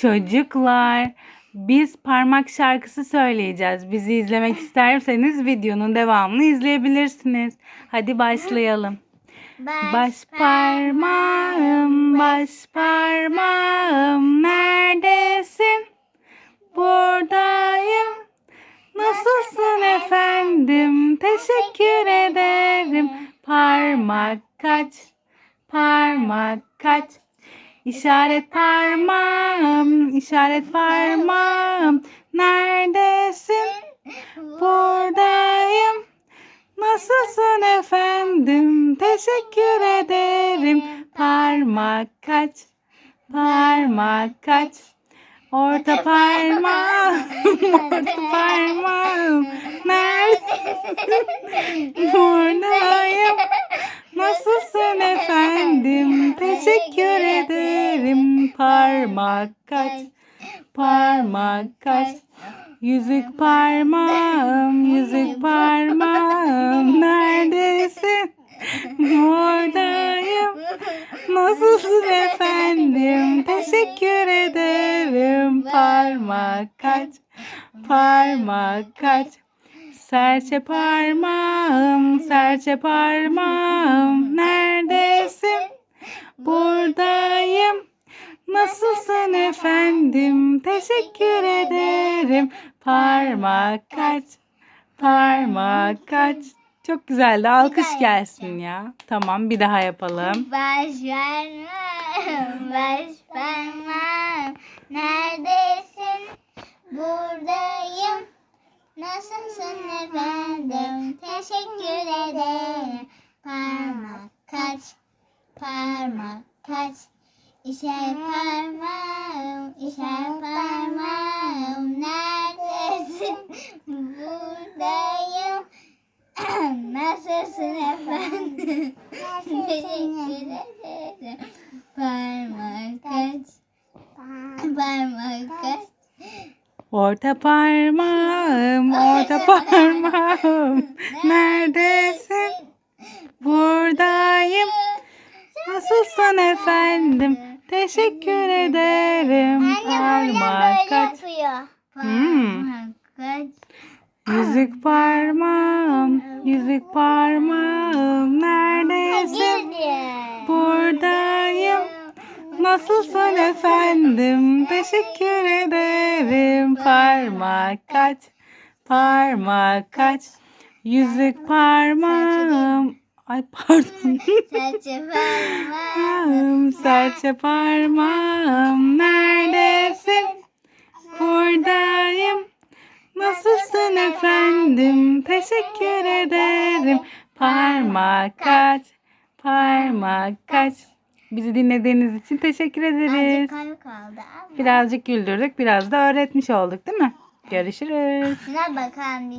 Çocuklar, biz parmak şarkısı söyleyeceğiz. Bizi izlemek isterseniz videonun devamını izleyebilirsiniz. Hadi başlayalım. Baş parmağım, baş parmağım neredesin? Buradayım. Nasılsın efendim? Teşekkür ederim. Parmak kaç, parmak kaç. İşaret parmağım, işaret parmağım. Neredesin? Buradayım. Nasılsın efendim? Teşekkür ederim. Parmak kaç, parmak kaç. Orta parmağım, orta parmağım. Nerede? Buradayım. Parmak kaç, parmak kaç. Yüzük parmağım, yüzük parmağım. Neredesin? Buradayım. Nasılsın efendim? Teşekkür ederim. Parmak kaç, parmak kaç. Serçe parmağım, serçe parmağım. Neredesin? Buradayım. Nasılsın efendim? Teşekkür ederim. Parmak kaç, parmak kaç. Çok güzeldi. Alkış gelsin ya. Tamam bir daha yapalım. Baş parmağım, baş parmağım. Neredesin? Buradayım. Nasılsın efendim? Teşekkür ederim. Parmak kaç, parmak kaç. İşaret parmağım, işaret parmağım. Neredesin? Buradayım. Nasılsın efendim? Teşekkür ederim. Parmak kaç, parmak kaç. Orta parmağım, orta parmağım. Neredesin? Buradayım. Nasılsın efendim? Teşekkür ederim. Parmak kaç. yapıyor. Hmm. Parmak kaç. Yüzük parmağım, yüzük parmağım. Neredesin? Buradayım. Nasılsın efendim? Teşekkür ederim. Parmak kaç, parmak kaç. Yüzük parmağım. Ay pardon. Serçe parmağım. Serçe parmağım. Neredesin? Buradayım. Nasılsın efendim? Teşekkür ederim. Parmak kaç, parmak kaç. Bizi dinlediğiniz için teşekkür ederiz. Azıcık kan kaldı ama. Birazcık güldürdük, biraz da öğretmiş olduk değil mi? Görüşürüz. Şuna bakalım